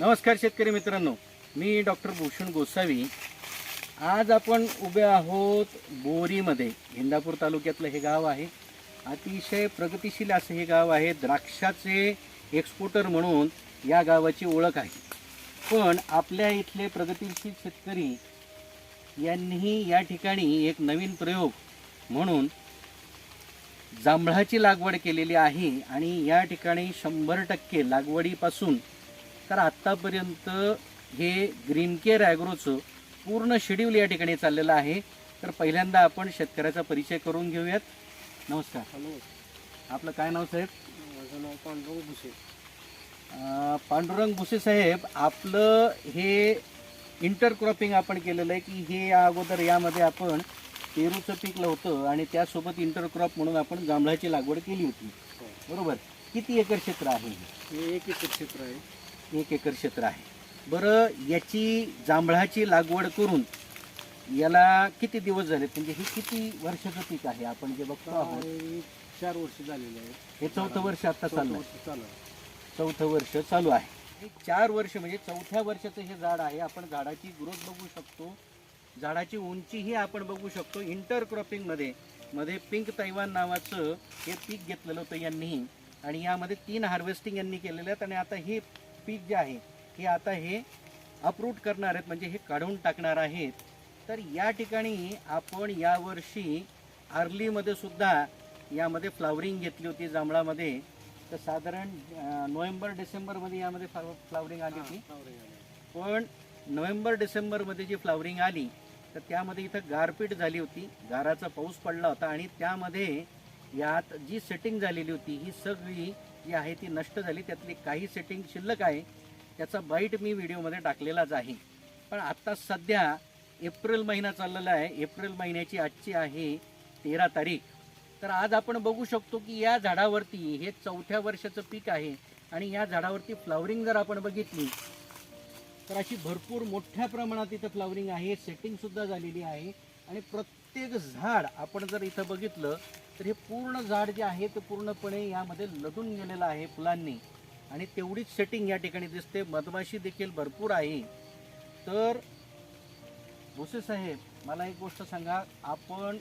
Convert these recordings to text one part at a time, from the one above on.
नमस्कार शेतकरी मित्रांनो मी डॉक्टर भूषण गोसावी. आज आपण उभे आहोत बोरीमध्ये इंदापूर तालुक्यातलं हे गाव आहे. अतिशय प्रगतिशील असं हे गाव आहे द्राक्षाचे एक्सपोर्टर म्हणून या गावाची ओळख आहे. पण आपल्या इथले प्रगतिशील शेतकरी यांनीही या ठिकाणी एक नवीन प्रयोग म्हणून जांभळाची लागवड केलेली आहे आणि या ठिकाणी शंभर टक्के लागवडीपासून तर आत्तापर्यंत हे ग्रीन केअर ॲग्रोचं पूर्ण शेड्यूल या ठिकाणी चाललेलं आहे. तर पहिल्यांदा आपण शेतकऱ्याचा परिचय करून घेऊयात. नमस्कार. हॅलो आपलं काय नाव साहेब? माझं नाव पांडुरंग भुसे. अं, पांडुरंग भुसे साहेब आपलं हे इंटरक्रॉपिंग आपण केलेलं आहे की हे या अगोदर यामध्ये आपण पेरूचं पीक लावतं आणि त्यासोबत इंटरक्रॉप म्हणून आपण जांभळाची लागवड केली होती. बरोबर? किती एकर क्षेत्र आहे हे? हे एक एकर क्षेत्र आहे. एक एकर क्षेत्र आहे. बरं याची जांभळाची लागवड करून याला किती दिवस झाले? म्हणजे हे किती वर्षाचं पीक आहे? आपण जे बघतो आहोत. चार वर्ष झालेले आहे हे चौथं वर्ष आता चालू आहे. चौथं वर्ष चालू आहे. हे चार वर्ष म्हणजे चौथ्या वर्षाचं हे झाड आहे. आपण झाडाची ग्रोथ बघू शकतो. झाडाची उंचीही आपण बघू शकतो. इंटरक्रॉपिंगमध्ये मध्ये पिंक तैवान नावाचं हे पीक घेतलेलं होतं यांनी आणि यामध्ये तीन हार्वेस्टिंग यांनी केलेले आहेत. आणि आता हे पीक जे आहे हे आता हे अप्रूट करणार आहेत म्हणजे हे काढून टाकणार आहेत. तर या ठिकाणी आपण यावर्षी आर्लीमध्ये सुद्धा यामध्ये फ्लावरिंग घेतली होती जांभळामध्ये. तर साधारण नोव्हेंबर डिसेंबरमध्ये यामध्ये फ्लाव फ्लावरिंग आली होती. पण नोव्हेंबर डिसेंबरमध्ये जी फ्लावरिंग आली तर त्यामध्ये इथं गारपीट झाली होती. गाराचा पाऊस पडला होता आणि त्यामध्ये यात जी सेटिंग झालेली होती ही सगळी जी आहे ती नष्ट झाली त्यातली काही सेटिंग शिल्लक आहे त्याचा बाईट मी व्हिडिओमध्ये टाकलेलाच आहे. पण आत्ता सध्या एप्रिल महिना चाललेला आहे एप्रिल महिन्याची आजची आहे तेरा तारीख. तर आज आपण बघू शकतो की या झाडावरती हे चौथ्या वर्षाचं पीक आहे आणि या झाडावरती फ्लावरिंग जर आपण बघितली तर अशी भरपूर मोठ्या प्रमाणात इथं फ्लावरिंग आहे सेटिंगसुद्धा झालेली आहे. आणि प्रत्येक झाड आपण जर इथं बघितलं तर हे पूर्ण झाड जे आहे ते पूर्णपणे यामध्ये लदून गेलेलं आहे फुलांनी. आणि तेवढीच सेटिंग या ठिकाणी दिसते. मधमाशी देखील भरपूर आहे. तर भोसे साहेब मला एक गोष्ट सांगा. आपण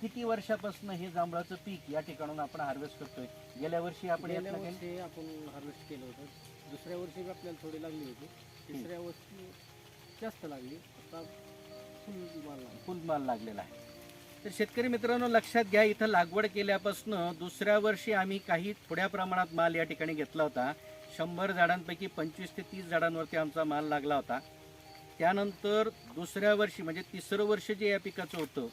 किती वर्षापासून हे जांभळाचं पीक या ठिकाणून आपण हार्वेस्ट करतोय? गेल्या वर्षी आपण गेल्या वर्षी आपण हार्वेस्ट केलं होतं. दुसऱ्या वर्षी आपल्याला थोडी लागली होती. तिसऱ्या वर्षी जास्त लागली. आता फुल माल लागलेला आहे. तर शेतकरी मित्रांनो लक्षात घ्या इथं लागवड केल्यापासून दुसऱ्या वर्षी आम्ही काही थोड्या प्रमाणात माल या ठिकाणी घेतला होता. शंभर झाडांपैकी पंचवीस ते तीस झाडांवरती आमचा माल लागला होता. त्यानंतर दुसऱ्या वर्षी म्हणजे तिसरं वर्ष जे या पिकाचं होतं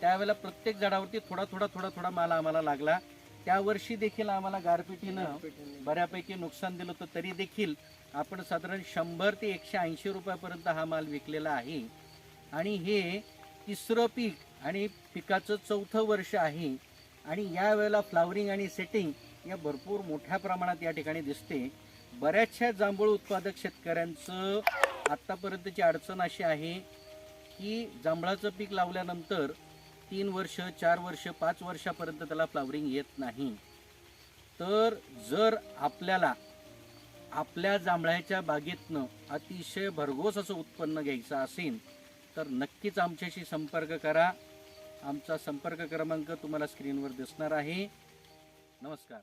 त्यावेळेला प्रत्येक झाडावरती थोडा थोडा थोडा थोडा माल आम्हाला लागला. त्या वर्षी देखील आम्हाला गारपिटीनं बऱ्यापैकी नुकसान दिलं होतं. तरी देखील आपण साधारण शंभर ते एकशे ऐंशी रुपयापर्यंत हा माल विकलेला आहे. आणि हे तिसरं पीक आणि पिकाचं चौथं वर्ष आहे. आणि या वेळेला फ्लावरिंग आणि सेटिंग या भरपूर मोठ्या प्रमाणात या ठिकाणी दिसते. बऱ्याचशा जांभूळ उत्पादक शेतकऱ्यांचं आत्तापर्यंतची अडचण अशी आहे की जांभळाचं पीक लावल्यानंतर तीन वर्ष चार वर्ष पाच वर्षापर्यंत त्याला फ्लावरिंग येत नाही. तर जर आपल्याला आपल्या जांभळाच्या बागेतनं अतिशय भरघोस असं उत्पन्न घ्यायचं असेल तर नक्कीच आमच्याशी संपर्क करा. आमचा संपर्क क्रमांक तुम्हाला स्क्रीनवर दिसणार आहे. नमस्कार.